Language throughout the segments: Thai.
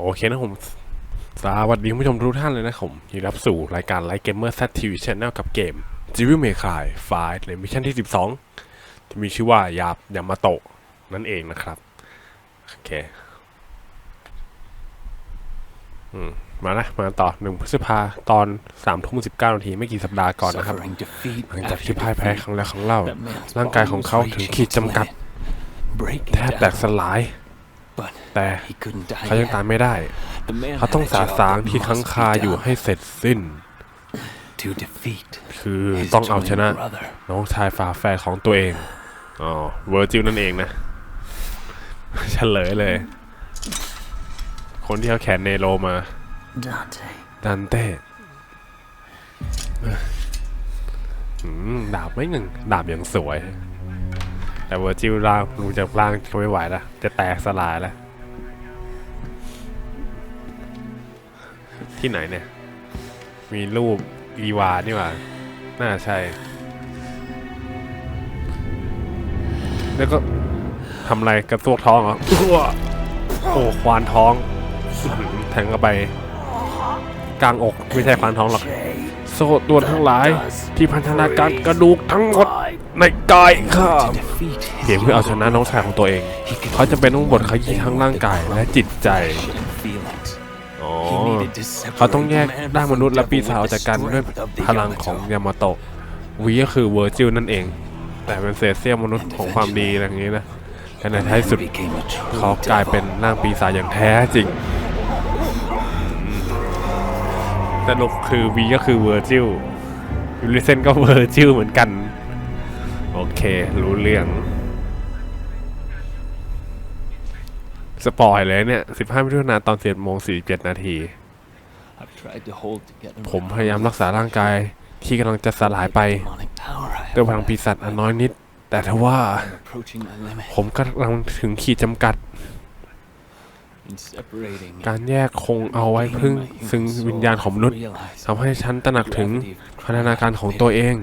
โอเคนะผมสวัสดีคุณผู้ชมทุกท่านเลยนะผมยินดีรับสู่รายการไลฟ์เกมเมอร์ซัตทีวีชแนลกับเกมจิวิเมคายไฟในมิชชั่นที่ 12 ที่มีชื่อว่ายาบยามาโตะนั่นเองนะครับ โอเคอืมมานะมาต่อหนึ่งพฤษภาตอนสามทุ่มสิบเก้านาทีไม่กี่สัปดาห์ก่อนนะครับ Suffering defeat หลังจาก after ที่พ่ายแพ้ defeat. ครั้งแล้วครั้งเล่า That man's ร่างกายของเขาถึงขีดจำกัด breaking แทบแตก down. สลาย But แต่ he couldn't die เขายัง yet. ตายไม่ได้ The man เขาต้อง had a สา job สาง that ที่ must ค้าง be คาอยู่ done ให้เสร็จสิ้น to defeat คือ his ต้องเอาช twin นะ brother. น้องชายฝาแฝดของตัวเอง อ๋อ เวอร์จิลนั่นเองนะเฉลยเลย คนที่เขาแขนเนโรมา Dante. ดันเต้อืมดาบไม่หนึ่งดาบอย่างสวย แต่เวอร์จิลร่างดูจากร่างเขาไม่ไหวละจะแตกสลายแล้ว ที่ไหนเนี่ย มีรูปอีวานี่หว่า น่าใช่ แล้วก็ทำอะไรกระซวกท้องเหรออื้อโอ้ควานท้องอื้อหือแทงเข้าไป กลางอกไม่ใช่ควานท้องหรอกโซ่ตัวนทั้งหลาย ที่พันธนาการกระดูกทั้งหมดในกายข้า To defeat เพียง his เพื่อเอาชนะน้องชายของตัวเอง เขาจะเป็นต้องบทขยี้ทั้งร่างกายและจิตใจ เขาต้องแยกด้านมนุษย์และปีศาจออกจากกันด้วยพลังของยามาโตะวีก็คือเวอร์จิลนั่นเอง แต่เป็นเศษเสี้ยวมนุษย์ของความดีอะไรอย่างนี้นะแต่ในท้ายสุดเขากลายเป็นร่างปีศาจอย่างแท้จริงสรุปคือวีก็คือเวอร์จิลยูริเซนก็เวอร์จิลเหมือนกัน โอเค รู้เรื่อง สปอยเลยเนี่ย 15มิถุนายนตอน11โมง47 นาที ผมพยายามรักษาร่างกายที่กำลังจะสลายไป demonic power I ด้วยพ have ลังปีศาจอันน้อยนิด แต่ทว่า approaching my limit ผมกำลังถึงขีดจำกัด in separating การแยกคงเอาไว้พึ่ง ซึ่งวิญญาณของมนุษย์ทำให้ฉันตระหนักถึงพัฒนาการของตัวเอง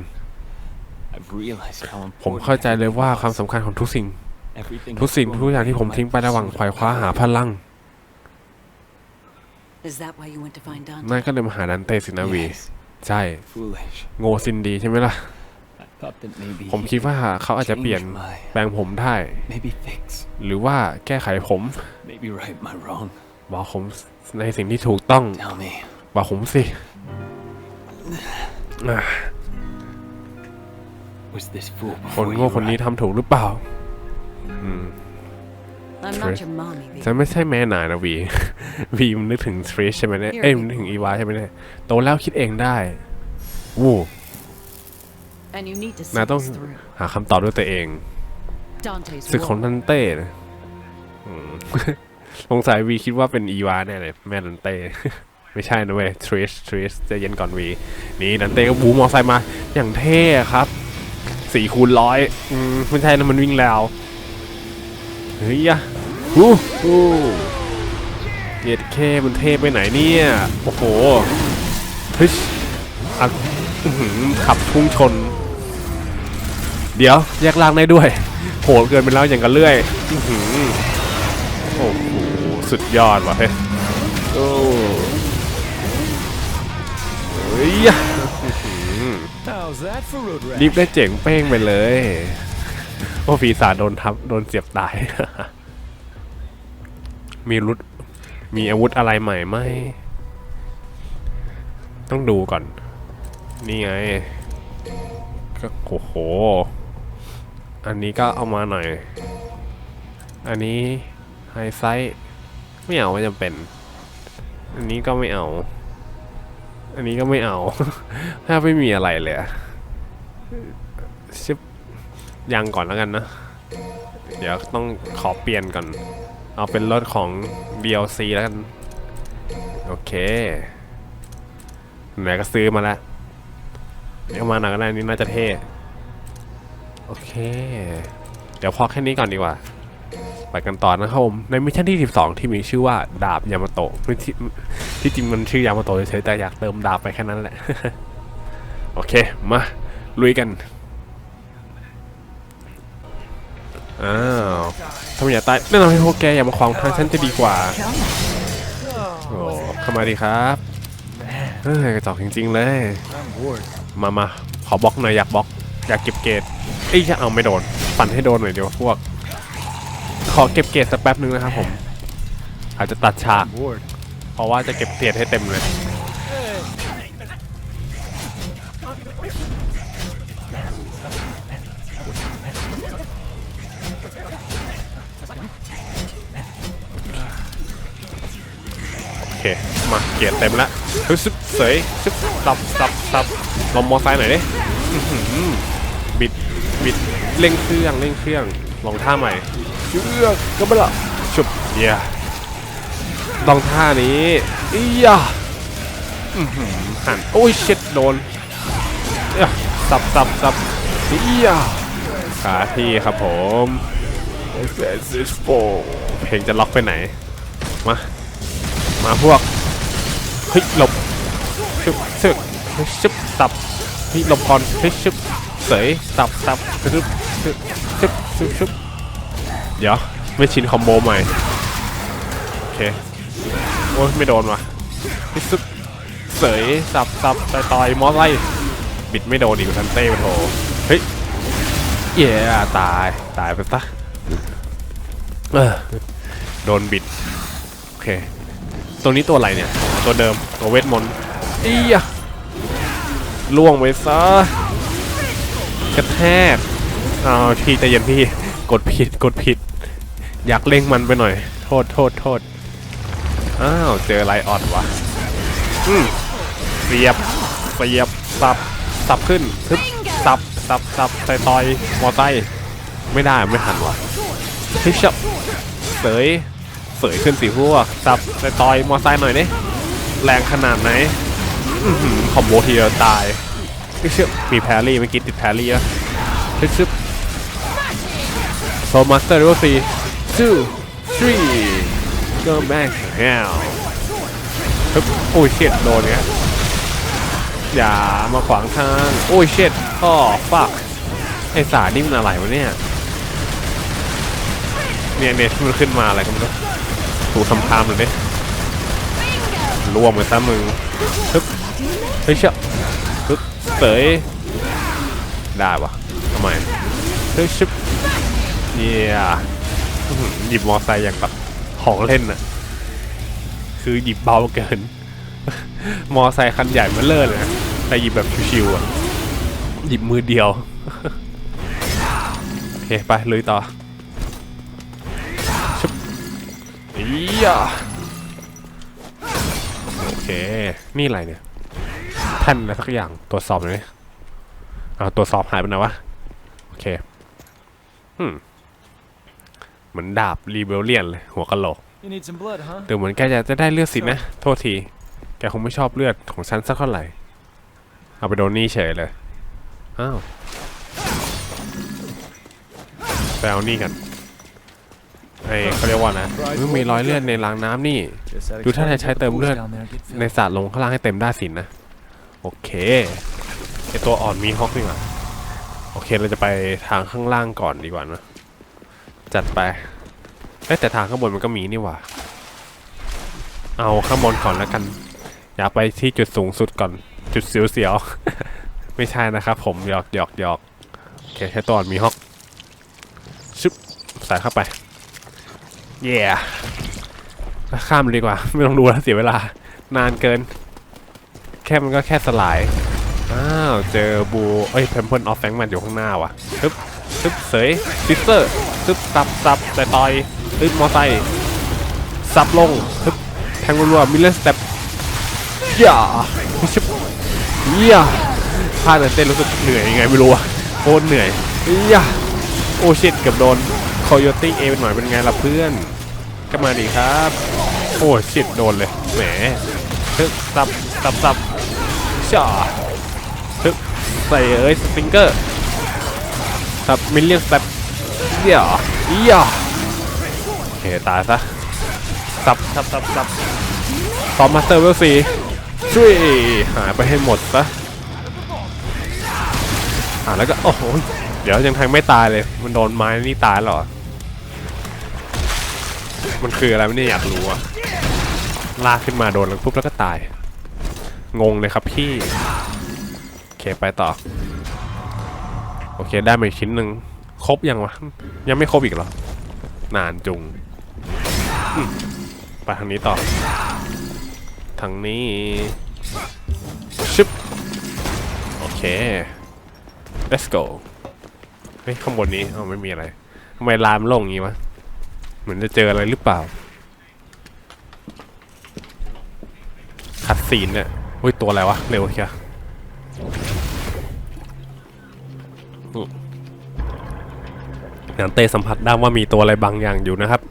I've realized how ผม important เข้าใจเลยว่าความสำคัญของทุกสิ่ง everything ทุกสิ่ง I've ทุกอย่างที่ผม grown ทิ้งไประหว่าง my ขวายคว้าหาพลัง Is that why you went to find Dante? นั่นก็เลยมาหาดันเตสินะวี Yes, ใช่ foolish. โง่ซินดีใช่ไหมล่ะ I thought that maybe ผมคิดว่าเขาอาจจะเปลี่ยน change my แปลงผมได้ maybe fix หรือว่าแก้ไขผม maybe right my wrong. บอกผมในสิ่งที่ถูกต้อง Tell me, บอกผมสิอะ was this fool คน before โง่ you คนนี้ arrived? ทำถูกหรือเปล่า อืม ฉันไม่ใช่แม่นายนะวี วีมันนึกถึงทริชใช่ไหมเนี่ยเอ้ยมันนึกถึงอีวาใช่ไหมเนี่ยโตแล้วคิดเองได้วู้ And you need to นาย see ต้อง this through. หาคำตอบด้วยตัวเอง Dante's ศึกของ war. ดันเต้นะอืมสงสัยวีคิดว่าเป็นอีวาแน่เลยแม่ดันเต้ ไม่ใช่นะเว้ยทริชทริชจะเย็นก่อนวี นี่ดันเต้ก็บูมมอไซค์มา อย่างเท่ครับสี่คูณร้อยอืมไม่ใช่นะมันวิ่งแล้ว เฮ้ยอะ ฮู้ฮู้เย็ดเคมันเท่ไปไหนเนี่ย โอ้โหเฮ้ยอัดอื้อหือขับพุ่งชน เดี๋ยวแยกล่างได้ด้วย โหดเกินไปแล้วอย่างกันเลื่อยอื้อหือโอ้โหสุดยอดว่ะเฮ้ยโอ้เฮ้ย How's that for road รีบได้เจ๋งเป้งไปเลย โอ้ฝีศาจโดนทับโดนเสียบตาย มีรุดมีอาวุธอะไรใหม่ไหมต้องดูก่อน นี่ไงก็โอ้โห อันนี้ก็เอามาหน่อย อันนี้ไฮไซท์ไม่เอาไม่จำเป็น อันนี้ก็ไม่เอา อันนี้ก็ไม่เอา ถ้าไม่มีอะไรเลยชิบยังก่อนแล้วกันนะ เดี๋ยวต้องขอเปลี่ยนก่อน เอาเป็นรถของ DLC แล้วกัน โอเคไหนก็ซื้อมาแล้วเดี๋ยวมาหนักก็ได้นี่น่าจะเท่โอเค เดี๋ยวพอแค่นี้ก่อนดีกว่า ไปกันต่อนะครับผม ในมิชชั่นที่ 12 ที่มีชื่อว่าดาบยามาโตะที่ที่จริงมันชื่อยามาโตะเฉยๆแต่อยากเติมดาบไปแค่นั้นแหละ โอเค มา ลุยกัน อ้าวทำไมอย่าตายแน่นอนให้พวกแกอย่ามาขวางทางฉันจะดีกว่า โอ้เข้ามาดีครับเฮ้ยกระจอกจริงๆเลย มามาขอบล็อกหน่อยอยากบล็อก อยากเก็บเกรดเอ้ยจะเอาไม่โดนปั่นให้โดนหน่อยเดียวพวก ขอเก็บเกรดสักแป๊บนึงนะครับผม อาจจะตัดฉากเพราะว่าจะเก็บเกรดให้เต็มเลย เคมาเกียร์เต็มแล้วเฮ้ยซึบเสยซึบสับสับสับลองมอไซค์หน่อยดิอื้อหือบิดบิดเร่งเครื่องเร่งเครื่องลองท่าใหม่เชือกก็ไม่ละชุบเยี่ยลองท่านี้อียะอื้อหือหันโอ้ยเช็ดโดนเอ้ยสับสับสับอียะขาที่ครับผม f s 4เพลงจะล็อกไปไหนมา มาพวกเฮ้ยหลบชึบชึบเฮ้ยชึบตับเฮ้ยหลบก่อนเฮ้ยชึบเสยตับตับชึบชึบชึบชึบชึบเดี๋ยวไม่ชินคอมโบใหม่โอเคโอ้ยไม่โดนว่ะเฮ้ยชึบเสยสับสับต่อยต่อยมอสไล่บิดไม่โดนอีกทันเต้ไปโถเฮ้ยเย้ตายตายไปซะเออโดนบิด โอเค ตัวนี้ตัวอะไรเนี่ย ตัวเดิมตัวเวทมนต์อียะล่วงไปซะกระแทกเอาวพี่ใจเย็นพี่กดผิดกดผิด อยากเล่งมันไปหน่อย โทษโทษโทษอ้าวเจอไลออดวะอืมเสียบเสียบสับสับขึ้นทึบสับสับสับใส่ต่อยมอไซค์ไม่ได้ไม่ทันวะเฮ้ยชับเสยเสยขึ้นสิพวกสับไปต่อยมอไซค์หน่อยดิแรงขนาดไหนคอมโบทีเดียวตายเชื่อมีแพรรี่เมื่อกี้ติดแพรรี่อะเฮ้ยชึบโซมาสเตอร์เรเวลสี่ two three go back to hell ฮึบโอ้ยเช็ดโดนเนี้ยอย่ามาขวางทาง โอ้ยเช็ดอ้อฟักไอสารนี่มันอะไรวะเนี่ย เนี่ยเนี่ยมันขึ้นมาอะไรก็ไม่รู้ ถูกทำพามเลยดิรวมกันซะมึงฮึบเฮ้ยเชี่ยฮึบเสยได้ปะทำไมเฮ้ยชิบเยี่ยหยิบมอไซค์อย่างแบบของเล่นน่ะคือหยิบเบาเกิน มอไซค์คันใหญ่มาเลิศเลยนะแต่หยิบแบบชิวๆอะหยิบมือเดียว โอเค ไปลุยต่อ อียะโอเค นี่อะไรเนี่ยแท่นอะไรสักอย่างตรวจสอบหน่อยดิเอาตรวจสอบหายไปไหนวะ โอเคอืมเหมือนดาบรีเบลเลียนเลย หัวกะโหลก You need some blood, huh? แต่เหมือนแกจะจะได้เลือดสินะ โทษที แกคงไม่ชอบเลือดของฉันสักเท่าไหร่ เอาไปโดนนี่เฉยเลย อ้าวไปเอานี่กัน ไอเขาเรียกว่านะมื่อมีรอยเลือดในรางน้ำนี่ Just had Du ท่าจะใช้เติมเลือดใน filled. สาดลงข้างล่างให้เต็มได้สินนะ โอเคไอตัวอ่อนมีฮอกนี่หว่าโอเคเราจะไปทางข้างล่างก่อนดีกว่านะ จัดไปเอ้แต่ทางข้างบนมันก็มีนี่หว่า เอาข้างบนก่อนแล้วกัน อยากไปที่จุดสูงสุดก่อน จุดเสียวๆ ไม่ใช่นะครับผมหยอกหยอกหยอกโอเคใช้ตัวอ่อนมีฮอกชึบใส่เข้าไป เย่ข้ามดีกว่า ไม่ต้องดูแล้วเสียเวลา นานเกิน แค่มันก็แค่สลาย อ้าว เจอบูเอ้ยเพมเพิลออฟแฟงมันอยู่ข้างหน้าว่ะฮึบฮึบเสยซิสเตอร์ฮึบสับสับแต่ต่อยฮึบมอไซค์สับลงฮึบแทงรัวๆมิลเลนสเต็ปย่าชิบย่าท่าเดินเต้นรู้สึกเหนื่อยยังไงไม่รู้อะโคตรเหนื่อยย่าโอ้ชิตเกือบโดนคอยตี้เอเป็นหน่อยเป็นไงล่ะเพื่อน ก็มาดีครับ โอ้ชิตโดนเลย แหมฮึบสับสับสับช่าฮึบใส่เอ้ยสปริงเกอร์สับมิลเลียนสเต็ปเดี๋ยวอีหยาโอเคตายซะสับสับสับสับตอมมาสเตอร์เวลซีช่วยหายไปให้หมดซะอ่าแล้วก็ โอ้โห เดี๋ยวยังแทงไม่ตายเลย มันโดนไม้นี่ตายหรอ มันคืออะไรไม่ได้อยากรู้อะลากขึ้นมาโดนแล้วปุ๊บแล้วก็ตาย งงเลยครับพี่ โอเคไปต่อ โอเคได้มาอีกชิ้นหนึ่งครบยังวะ ยังไม่ครบอีกเหรอ นานจุง ไปทางนี้ต่อ ทางนี้ชึบโอเค let's go เฮ้ยข้างบนนี้เอไม่มีอะไรทำไมลามโล่งอย่างงี้วะ เหมือนจะเจออะไรหรือเปล่าคัดซีนเนี่ยอุ้ยตัวอะไรวะ เร็วเชียอย่างเตสัมผัสได้ว่ามีตัวอะไรบางอย่างอยู่นะครับ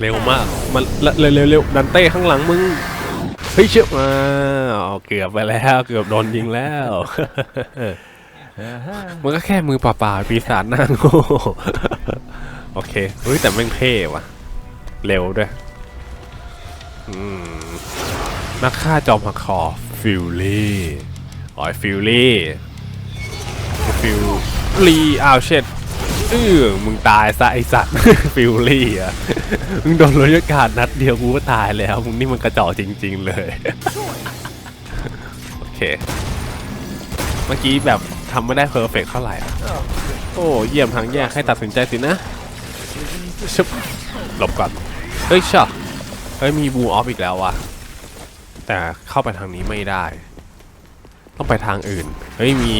เร็วมาก มันเร็วเร็วเร็วดันเต้ข้างหลังมึง เฮ้ยเชื่อมาเอาเกือบไปแล้ว เกือบโดนยิงแล้วมันก็แค่มือเปล่าๆปีศาจหน้าโง่ โอเคเฮ้ยแต่แม่งเท่ว่ะ เร็วด้วยอืมนักฆ่าจอมหักคอฟิลลี่อ๋อฟิลลี่ฟิลลี่อ้าวเช็ดเออมึงตายซะไอสัตว์ฟิลลี่อะ มึงโดนรถยกการนัดเดียวกูก็ตายแล้ว มึงนี่มันกระจอกจริง ๆ เลย โอเค เมื่อกี้แบบทำไม่ได้เพอร์เฟกเท่าไหร่ โอ้ เยี่ยมทางแยกให้ตัดสินใจสินะ ชึบหลบก่อน เฮ้ยชอบเฮ้ย มีบูออฟอีกแล้วว่ะ แต่เข้าไปทางนี้ไม่ได้ ต้องไปทางอื่น เฮ้ย มี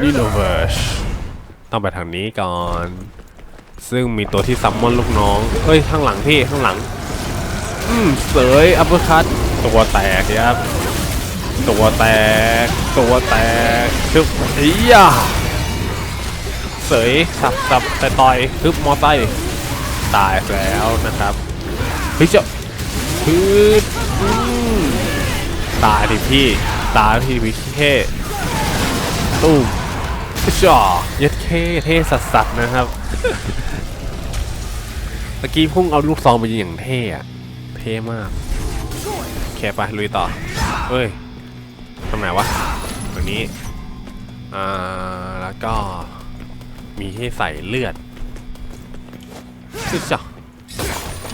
นิโนเวอร์ชต้องไปทางนี้ก่อน ซึ่งมีตัวที่ซัมมอนลูกน้อง เฮ้ย ข้างหลังพี่ข้างหลัง อืมเสยอัปเปอร์คัตตัวแตกครับ ตัวแตก ตัวแตกทึบอียา เสยสับสับแต่ต่อยทึบมอไซค์ตายแล้วนะครับเฮ้ยเจ้าพืดตายดิพี่ตายทีวิเท่ตุ้มจ่อย็ดเคเท่สัสสัสนะครับเมื่อกี้พุ่งเอาลูกซองไปยิงอย่างเท่อะเท่มากโอเคไปลุยต่อเฮ้ยตรงไหนวะตรงนี้อ่าแล้วก็ มีให้ใส่เลือดซึจ้ะ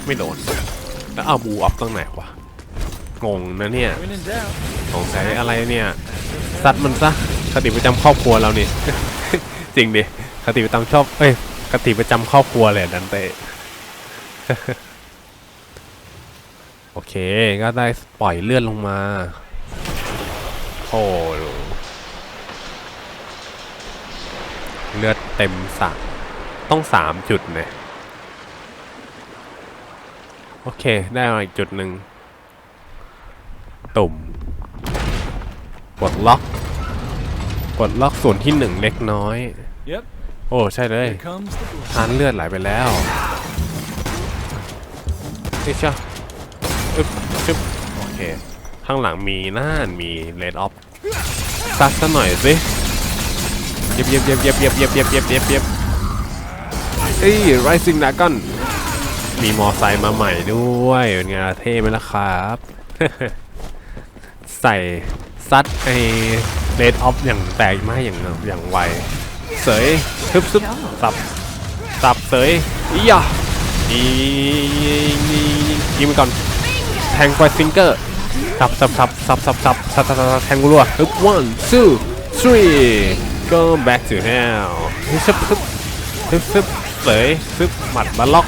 ไม่โดน แล้วเอาบูอัพตรงไหนวะ งงนะเนี่ยสงสัยอะไรเนี่ยซัดมันซะคติประจำครอบครัวเรานี่ จริงดิคติประจำชอบเอ้ยคติประจำครอบครัวเลยดันเต้โอเค ก็ได้ปล่อยเลือดลงมา โอ้โห เลือดเต็มสระต้องสามจุดเนี่ยโอเค ได้มาอีกจุดหนึ่ง ตุ่ม กดล็อก กดล็อกส่วนที่หนึ่งเล็กน้อย yep, โอ้ ใช่เลย here comes the blood. ทานเลือดไหลไปแล้วนี่ช่อึ๊บชึบโอเค ข้างหลังมีน่านมีเลดออฟซัดซะหน่อยสิ เย็บเย็บเย็บเย็บเย็บเย็บเย็บเย็บเย็บเย็บเอ้ยไรซิงดากอนมีมอไซค์มาใหม่ด้วยเป็นไงล่ะเท่ไหมล่ะครับ ใส่ซัดไอเลดออฟอย่างแตกมากอย่างอย่างไวเสยทึบซึบสับสับเสยอียะอียิงยิงไปก่อนแทงไฟฟิงเกอร์สับสับสับสับสับสับสับสับสับแทงรัวฮึบ one two three go back to hell ฮึบซึบซึบฮึบซึบเสยซึบหมัดบัลล็อก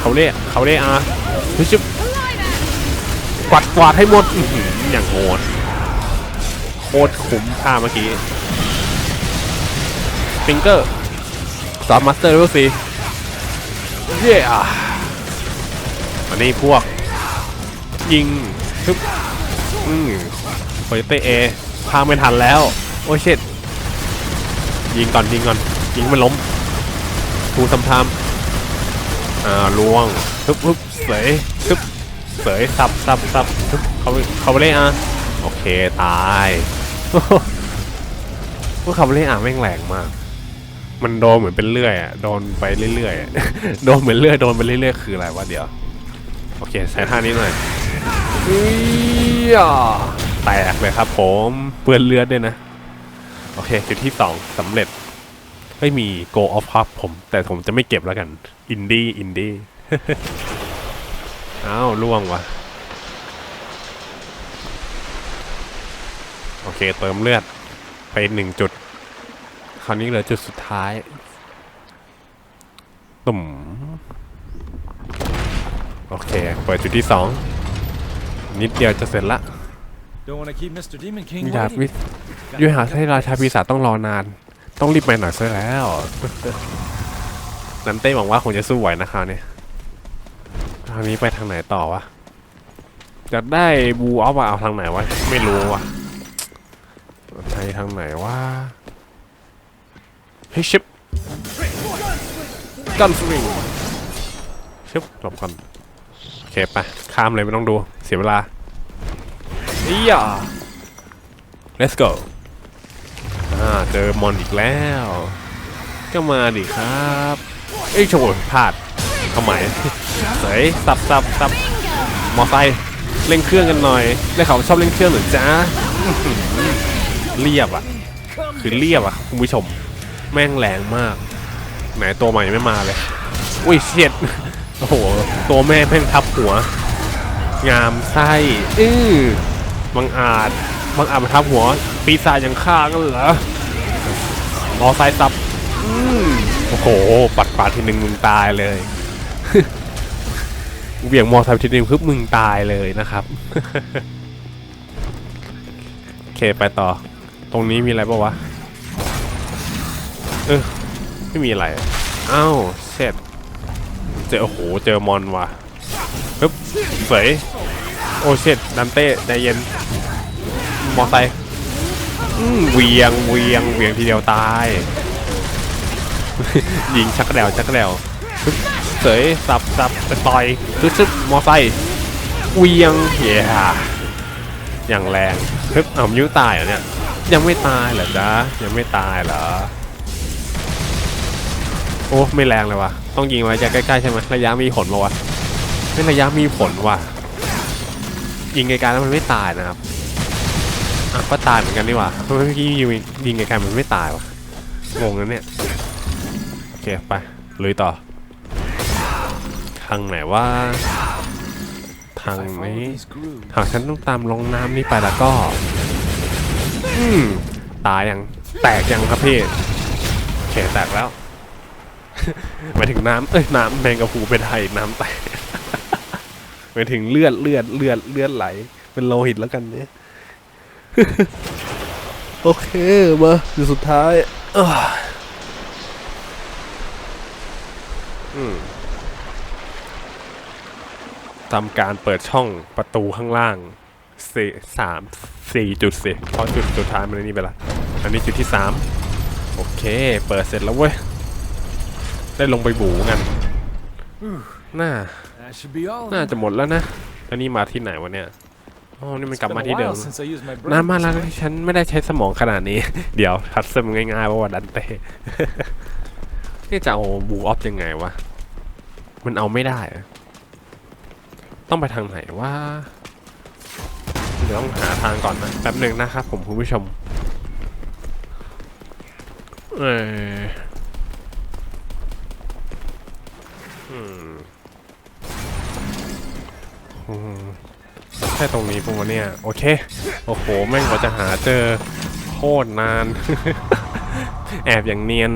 เขาเรียกเขาเรียกอะฮึบซึบกวาดกวาดให้หมดอย่างโหดโคตรคุ้มท่าเมื่อกี้ฟิงเกอร์ซอฟมาสเตอร์รู้สิเย้อะวันนี้พวก ยิงทึบอืมโคยเตเอพาไม่ทันแล้ว โอ้ยเช็ด ยิงก่อนยิงก่อนยิงมันล้มทูซัมทามอ่าล่วงทึบทึบเสยทึบเสยสับสับสับทึบเขาเขาไปเลยอะโอเคตายพวกเขาไปเล่นอ่างแม่งแรงมาก มันโดนเหมือนเป็นเลื่อยอะโดนไปเรื่อยๆโดนเหมือนเลื่อยโดนไปเรื่อยๆคืออะไรวะเดี๋ยวโอเคใส่ท่านี้หน่อยอียะแตกเลยครับผมเปื้อนเลือดด้วยนะ เค จุดที่สองสำเร็จ ไม่มี go off ครับผม แต่ผมจะไม่เก็บแล้วกัน อินดี้ อินดี้ อ้าวล่วงว่ะโอเค เติมเลือด ไปหนึ่งจุด คราวนี้เหลือจุดสุดท้าย ตุ่ม โอเค เปิดจุดที่สอง นิดเดียวจะเสร็จละ Don't want to keep Mr. Demon King อยากวิ waiting. ยุยหาให้ราชาปีศาจต้องรอนาน ต้องรีบไปหน่อยซะแล้วนันเต้หวังว่าคงจะสู้ไหวนะคราวนี้คราวนี้ไปทางไหนต่อวะจะได้บูออฟอะเอาทางไหนวะ ไม่รู้วะใช้ทางไหนวะเฮ้ยชิปกันสวิงชิปหลบก่อนโอเคไปข้ามเลยไม่ต้องดูเสียเวลา เอีย let's go อ่าเจอมอนอีกแล้ว ก็มาดิครับ เอ้ยโฉยพลาดทำไมเสยสับสับสับมอไซค์เร่งเครื่องกันหน่อยได้เขาวว่าชอบเร่งเครื่องเหรือจ้าอื้อหือเรียบอะ คือเรียบอะคุณผู้ชม แม่งแรงมาก ไหนตัวใหม่ไม่มาเลย อุ้ยเฉียดโอ้โห ตัวแม่แม่งทับหัว งามไส้ อื้อ บังอาจบังอาจมาทับหัว ปีศาจอย่างข้ากันเหรอมอไซค์ซับอืมโอ้โห ปัดปาดทีหนึ่งมึงตายเลยเบี่ยงมอไซค์ทีหนึ่งพึบมึงตายเลยนะครับโอเคไปต่อ ตรงนี้มีอะไรปะวะ เออไม่มีอะไร อ้าวเช็ดเจอโอ้โห เจอมอนว่ะปึ๊บเสยโอ้เช็ดดันเต้ใจเย็น มอไซค์อืมเหวียงเหวียงเหวียงทีเดียวตายยิงชักกระเดวชักกระเดวปึ๊บเสยสับสับไปต่อยซึบซึบมอไซค์เหวียงเย้อย่างแรงปึ๊บเอามิ้วตายเหรอเนี่ยยังไม่ตายเหรอจ๊ะยังไม่ตายเหรอโอ้ไม่แรงเลยว่ะต้องยิงไว้จะใกล้ๆใช่ไหมระยะมีผลปะวะไม่ระยะมีผลว่ะยิงไกลๆแล้วมันไม่ตายนะครับ อะก็ตายเหมือนกันนี่หว่าเมื่อกี้ยิงยิงไกลๆมันไม่ตายวะงงนะเนี่ยโอเคไปลุยต่อ ทางไหนว่า ทางนี้หากฉันต้องตามลงน้ำนี่ไปแล้วก็ อืมตายยังแตกยังครับพี่โอเคแตกแล้วหมายถึงน้ำเอ้ยน้ำแมงกะพูเป็นไทยน้ำแตกหมายถึงเลือดเลือดเลือดเลือดไหล เป็นโลหิตแล้วกันเนี่ย โอเค มาอยู่สุดท้ายอ่าอืมทำการเปิดช่องประตูข้างล่างสี่สามสี่จุดสิเพราะจุดสุดท้ายมันนี่ไปละอันนี้จุดที่สามโอเค เปิดเสร็จแล้วเว้ย ได้ลงไปบูกันน่า That should be all. of น่า them. จะหมดแล้วนะแล้วนี่มาที่ไหนวะเนี่ย อ๋อนี่มัน It's กลับ been มา a ที่เดิ while ม since I used my นาน brain. มากแล้วที่ฉันไม่ได้ใช้สมองขนาดนี้ เดี๋ยวทัดเซมง่ายๆเพราะว่าดันเต้นี่จะเอาบูออฟยังไงวะ มันเอาไม่ได้อะต้องไปทางไหนวะเดี๋ยวต้องหาทางก่อนนะแป๊บหนึ่งนะครับผมคุณผู้ชม เอออืม อืมใช่ตรงนี้ปุ๊บวะเนี่ยโอเค โอ้โห แม่งกว่าจะหาเจอโคตรนาน แอบอย่างเนียน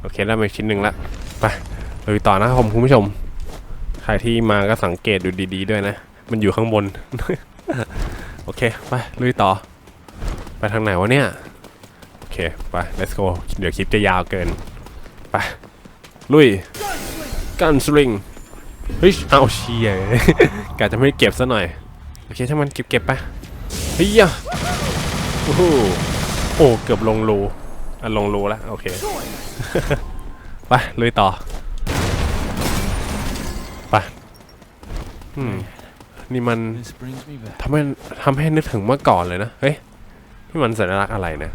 โอเคได้มาชิ้นหนึ่งละ ไปลุยต่อนะครับผมคุณผู้ชม ใครที่มาก็สังเกตดูดีๆด้วยนะ มันอยู่ข้างบน โอเค ไปลุยต่อ ไปทางไหนวะเนี่ย โอเค ไป let's go เดี๋ยวคลิปจะยาวเกิน ไป ลุยกันสลิงเฮ้ยเอาเชียกะจะไม่เก็บซะหน่อย โอเคถ้ามันเก็บเก็บไปเฮ้ยยะโอ้โหโอ้เกือบลงรูอะลงรูแล้วโอเคไปลุยต่อไปอืมนี่มัน This brings me back. ทำให้ทำให้นึกถึงเมื่อก่อนเลยนะเฮ้ยนี่มันสัญลักษณ์อะไรนะ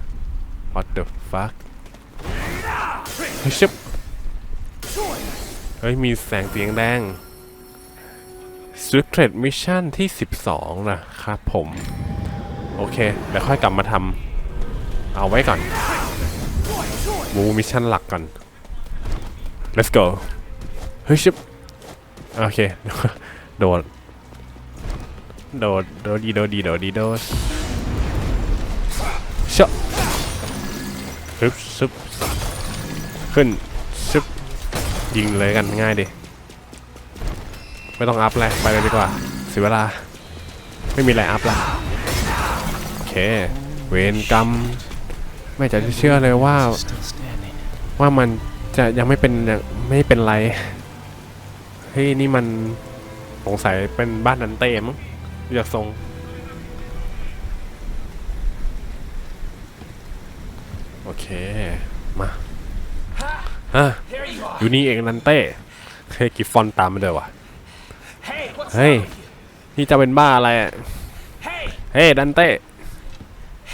What the fuck เฮ้ยชิบเฮ้ยมีแสงสีแดง Secret Mission ที่ 12 นะครับผม โอเค เดี๋ยวค่อยกลับมาทำเอาไว้ก่อนบูมิชชั่นหลักก่อน let's go เฮ้ยชิบโอเค โดด โดด โดดดี โดดดี โดดดี โดดชะซึบซึบขึ้นซึบยิงเลยกันง่ายดิ ไม่ต้องอัพเลยไปเลยดีกว่าเสียเวลา ไม่มีอะไรอัพละโอเค เวรกรรม ไม่จะเชื่อเลยว่า ว่ามันจะยังไม่เป็นไม่เป็นไรเฮ้ยนี่มันสงสัยเป็นบ้านนันเต้มั้งดูจากทรงโอเค มาฮะอยู่นี่เองนันเต้เฮ้ยกิฟฟอนตามมาเด้อวะ เฮ้ย wrong with นี่จะเป็นบ้าอะไรอะ you? Hey, เฮ้ยดันเต้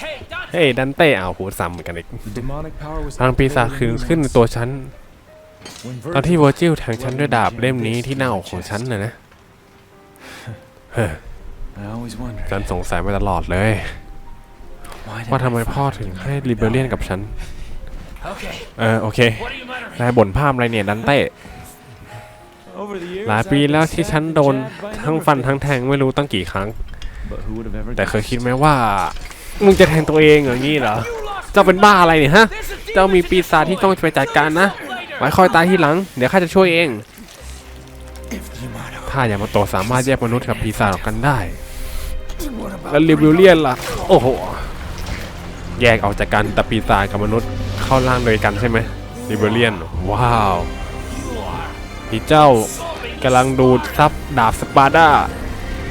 hey, Dante. เฮ้ยดันเต้อ้าวพูดซ้ำเหมือนกันอีก The demonic power was พลังปีศาจคืนขึ้นในตัวฉัน When ตอนที่ Virgil เวอร์จิลแทงฉันด้วยดาบเล่มนี้ที่หน้าอกของฉันน่ะนะเฮ้ย I always wondered ฉันสงสัยมาตลอดเลย why did ว่าทำไม my พ่อ father ถึง do ให้ that? ลิเบเรียนกับฉัน Okay, เออโอเค what are you muttering? นายบ่นภาพอะไรเนี่ยดันเต้ Over the years, หลาย I've ปี been แล้วที่ stabbed ฉัน and โดน jabbed by a ทั้ง number ฟัน of ทั้งแทงไม่รู้ตั้งกี่ครั้ง things. But who would have ever แต่เคย guessed? คิดไหมว่า มึงจะแทงตัวเองอย่างนี้เหรอ เจ้าเป็นบ้าอะไรเนี่ยฮะ เจ้ามีปีศาจที่ต้องไปจัดการนะ ไว้คอยตายที่หลัง เดี๋ยวข้าจะช่วยเอง ถ้าอย่ามาโตะสามารถแยกมนุษย์กับปีศาจออกกันได้ แล้วลิบิเลียนล่ะ โอ้โห แยกออกจากกันแต่ปีศาจกับมนุษย์เข้าร่างโดยกันใช่ไหมลิบิเลียน ว้าว นี่เจ้ากำลังดูดซับดาบสปาร์ดา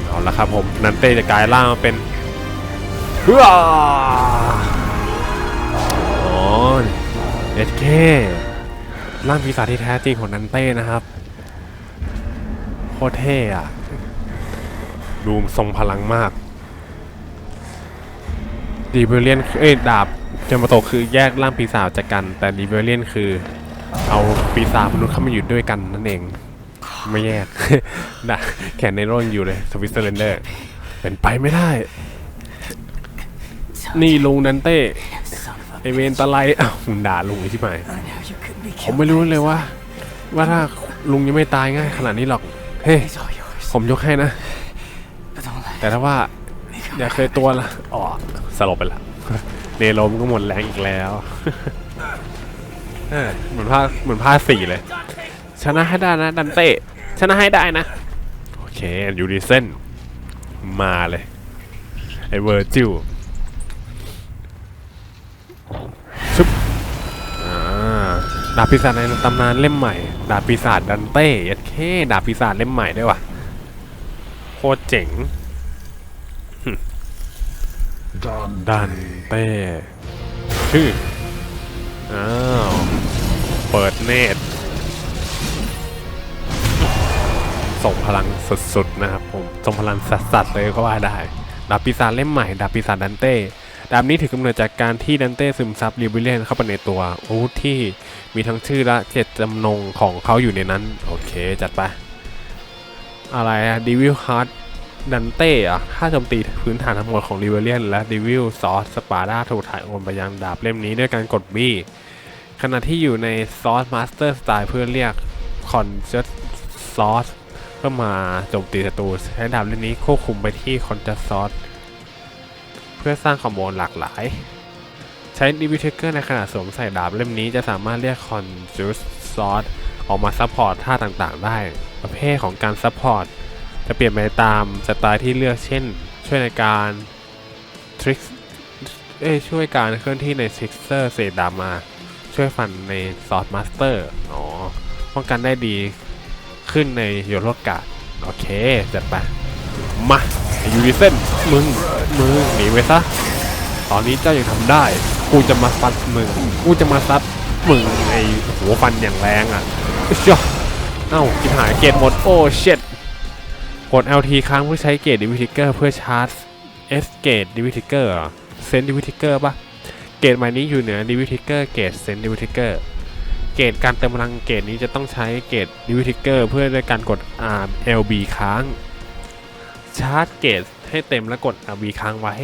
เอาละครับผมนันเต้จะกลายร่างมาเป็นเฮ้ออ๋อเอสเคร่างปีศาจที่แท้จริงของนันเต้นะครับโคตรเท่อะดูทรงพลังมากดีเบเลียนเอ้ยดาบเจมโตคือแยกร่างปีศาจจากกัน แต่ดีเบเลียนคือ เอาปีศาจมนุษย์เข้ามาอยู่ด้วยกันนั่นเอง ไม่แยกดาแขนในร่นอยู่เลยสวิตเซอร์แลนเดอร์เป็นไปไม่ได้ นี่ลุงนันเต้ไอเวนตะไลอ้าวมึงด่าลุงใช่ไหมผมไม่รู้เลยว่า ว่าถ้าลุงยังไม่ตายง่ายขนาดนี้หรอก เฮ้ย He's all yours. ผมยกให้นะ แต่ถ้าว่า อย่าเคยตัวละอ๋อสลบไปละเนโรมก็หมดแรงอีกแล้ว เออเหมือนภาคเหมือนภาคสี่เลย ชนะให้ได้นะดันเต้ชนะให้ได้นะ โอเคยูดิเซนมาเลย ไอเวอร์จิลชุบดาบปีศาจในตำนานเล่มใหม่ ดาบปีศาจดันเต้ยัดเคดาบปีศาจเล่มใหม่ได้ว่ะโคตรเจ๋งดันเต้ชื่อ อ้าว เปิดเนตรส่งพลังสุดๆนะครับผม ส่งพลังสัสๆเลยก็ว่าได้ ดาบปีศาจเล่มใหม่ ดาบปีศาจดันเต้ ดาบนี้ถือกำเนิดจากการที่ดันเต้ซึมซับลิบิเลียนเข้าไปในตัวอาวุธที่มีทั้งชื่อและเจตจำนงของเขาอยู่ในนั้น โอเค จัดไป อะไรอะดิวิลฮาร์ด ดันเต้อะถ้าโจมตีพื้นฐานทั้งหมดของริเวเลียนและดิวิลซอสสปาร์ดาถูกถ่ายโอนไปยังดาบเล่มนี้ด้วยการกดบี้ขณะที่อยู่ในซอสมาสเตอร์สไตล์เพื่อเรียกคอนเจสซอสเพื่อมาโจมตีศัตรูใช้ดาบเล่มนี้ควบคุมไปที่คอนเจสซอสเพื่อสร้างคอมโบหลากหลาย ใช้ดิวิเทเกอร์ในขณะสวมใส่ดาบเล่มนี้จะสามารถเรียกคอนเจูสซอสออกมาซัพพอร์ตท่าต่างๆ ได้ ประเภทของการซัพพอร์ต จะเปลี่ยนไปตามสไตล์ที่เลือกเช่น ช่วยในการทริกเอ้ช่วยการเคลื่อนที่ในทริกเซอร์เศษดามา ช่วยฟันในซอสมาสเตอร์อ๋อป้องกันได้ดีขึ้นในโยโรกาดโอเคจัดไปมาอยูริเซนมึง มึง หนีไปซะ ตอนนี้เจ้ายังทำได้ กูจะมาฟันมึง กูจะมาซัดมึงไอหัวฟันอย่างแรงอะเจ้าเอ้ากินหายเกตหมด โอ้เช็ด กด LT ค้างเพื่อใช้เกตดิวิทิเกอร์เพื่อชาร์จ S เกตดิวิทิเกอร์เซนดิวิทิเกอร์ปะเกตใหม่นี้อยู่เหนือดิวิทิเกอร์เกตเซนดิวิทิเกอร์เกตการเติมพลังเกตนี้จะต้องใช้เกตดิวิทิเกอร์เพื่อด้วยการกด R LB ค้างชาร์จเกตให้เต็มแล้วกด LB ค้างไว้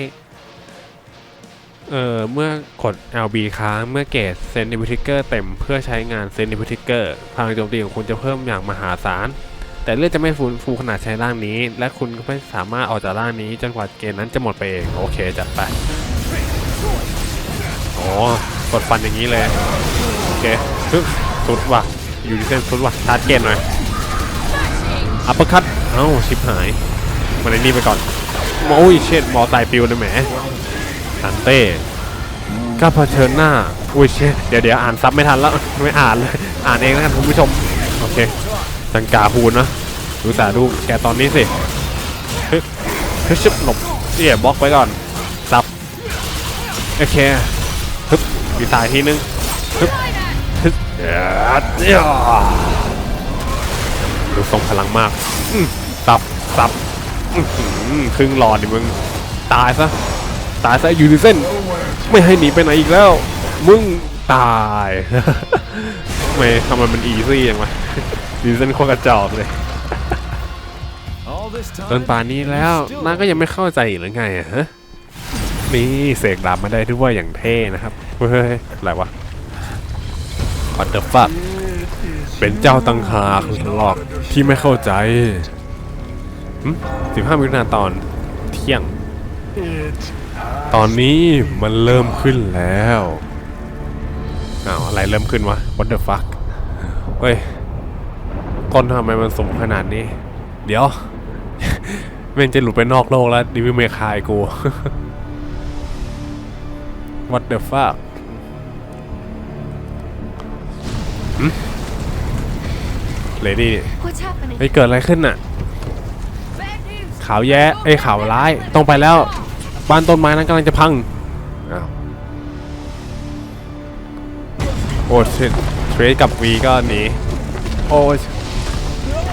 เอ่อเมื่อกด LB ค้างเมื่อเกตเซนดิวิทิเกอร์เต็มเพื่อใช้งานเซนดิวิทิเกอร์พลังโจมตีของคุณจะเพิ่มอย่างมหาศาล แต่เลือดจะไม่ฟูฟูขนาดใช้ร่างนี้ และคุณก็ไม่สามารถออกจากร่างนี้จนกว่าเกมนั้นจะหมดไปเอง โอเคจัดไปอ๋อกดฟันอย่างนี้เลย โอเคปึ๊บสุดว่ะ อยู่ที่เส้นสุดว่ะชาร์จเกมหน่อย อัปเปอร์คัตเอ้าชิบหายมาในนี่ไปก่อนโอ้ยเช็ดมอไซค์ปิวเลยแหมดันเต้ก็เผชิญหน้า อุ้ยเช็ดเดี๋ยวเดี๋ยวอ่านซับไม่ทันแล้ว ไม่อ่านเลย อ่านเองแล้วกันคุณผู้ชม โอเค จังกาพูนนะดูแต่ดูแกตอนนี้สิฮ้ยเฮ้ยชิบหลบเอี่ยบล็อกไว้ก่อนซับโอเคฮึบดีตายทีนึงฮึบฮึบเนี่ยดูทรงพลังมากซับซับครึ่งหลอดดิมึงตายซะตายซะอยู่ในเส้นไม่ให้หนีไปไหนอีกแล้ว มึงตาย ไม่ทำไมมันอีซี่อย่างวะ ดีเส้นโคตรกระจอกเลยจนป่านนี้แล้วน้าก็ยังไม่เข้าใจอีกหรือไงอะฮะนี่เสกดาบมาได้ด้วยอย่างเท่นะครับ เฮ้ย อะไรวะ What the fuck เป็นเจ้าตังหากหลอกที่ไม่เข้าใจสิบห้ามิถุนาตอนเที่ยง ตอนนี้มันเริ่มขึ้นแล้วอ้าวอะไรเริ่มขึ้นวะ What the fuck เฮ้ย ต้นทำไมมันสูงขนาดนี้ เดี๋ยวเม่นจะหลุดไปนอกโลกแล้วดิวิเมคายกู What the fuck เลดี้ What's happening? เฮ้ยเกิดอะไรขึ้นน่ะ Bad news. ข่าวแย่ไอ้ยข่าวร้าย ต้องไปแล้ว บ้านต้นไม้นั้นกำลังจะพัง อ้าว โอ้ชิเทรดกับวีก็หนี โอ้ย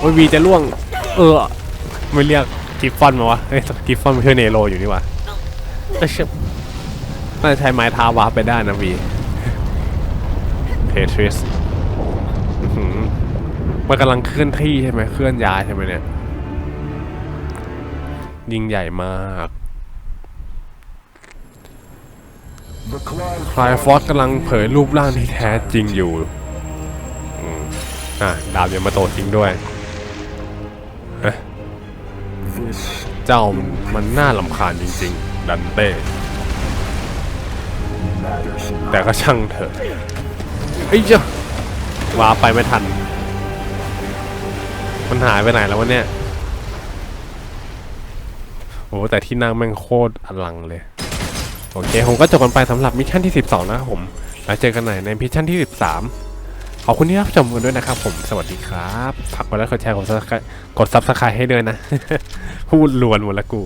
โอ้ยวีจะล่วง เออ ไม่เรียกกิฟฟอนมาวะเฮ้ยกิฟฟอนมันชื่อเนโรอยู่นี่วะเอ้เชน่าจะใช้ไม้ทาวาไปได้นะวีเพทริสมันกำลังเคลื่อนที่ใช่ไหมเคลื่อนย้ายใช่ไหมเนี่ย ยิงใหญ่มากคลายฟอสกำลังเผยรูปร่างที่แท้จริงอยู่ อะดาบยามาโตจริงด้วย เอ๊ะเจ้ามันมันน่าลำคาญจริง ๆ ดันเต้ แต่ก็ช่างเถอะเอ้ยเจ้าว้าไปไม่ทัน มันหายไปไหนแล้ววะเนี่ยโอ้แต่ที่นั่งแม่งโคตรอลังเลย โอเค ผมก็จบกันไปสำหรับมิชชั่นที่ 12 นะครับผม แล้วเจอกันใหม่ในมิชชั่นที่ 13 ขอบคุณที่รับชมกันด้วยนะครับผมสวัสดีครับฝากกดไลค์กดแชร์กดซับกดซับสไครต์ให้ด้วยนะ พูดลวนหมดละกู